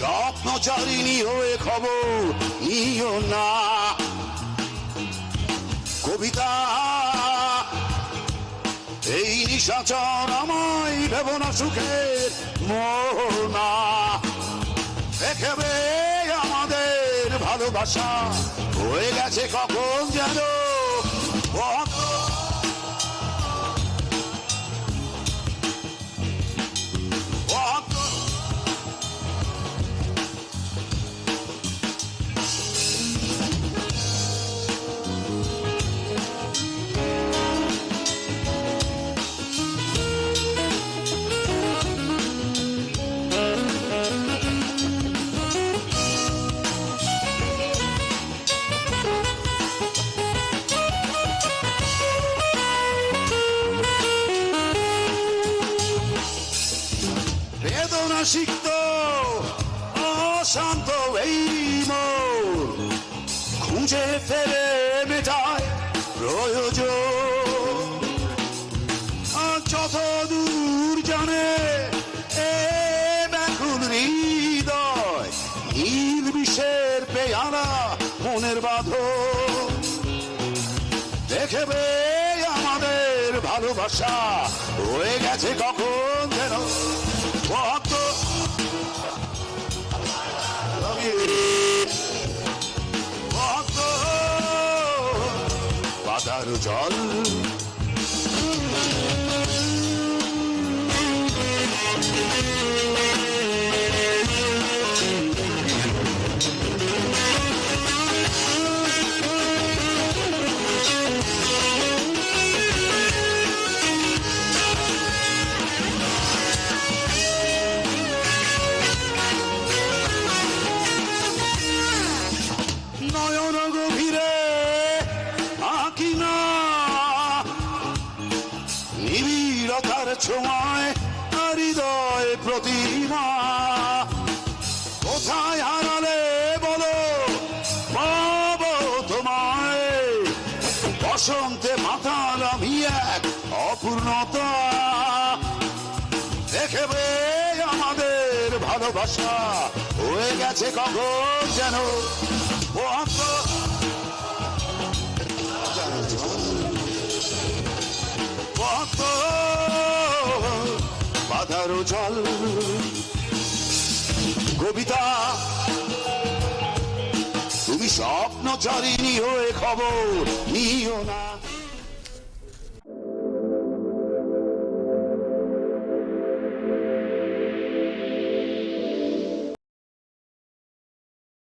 স্বপ্নচারিণী হয়ে খবর নিও না। কবিতা, এই নিশাচর আমায় ভেব না সুখের মোহনা। দেখবে আমাদের ভালোবাসা হয়ে গেছে কখন যেন বেদনা সিক্ত অশান্ত এই খুঁজে ফেলে মেটায় প্রয়োজন। যত দূর জানে, এ ব্যাকুল হৃদয় নীল বিষের পেয়ারা মনের বাঁধন। দেখবে আমাদের ভালোবাসা হয়ে গেছে কখন যেন। Walk. Love. Walk Thank you. নয়ন গভীরে আঁকি না। নিবিড়তার ছোঁয়ায় হৃদয় প্রতিমা। কোথায় হারালে বলো, পাব তোমায়। বসন্তে মাতাল আমি এক অপূর্ণতা। দেখবে আমাদের ভালোবাসা হয়ে গেছে কখন যেন। বন্ধ বাধারো জল কবিতা। তুমি স্বপ্নচারিণী হয়ে খবর নিও না।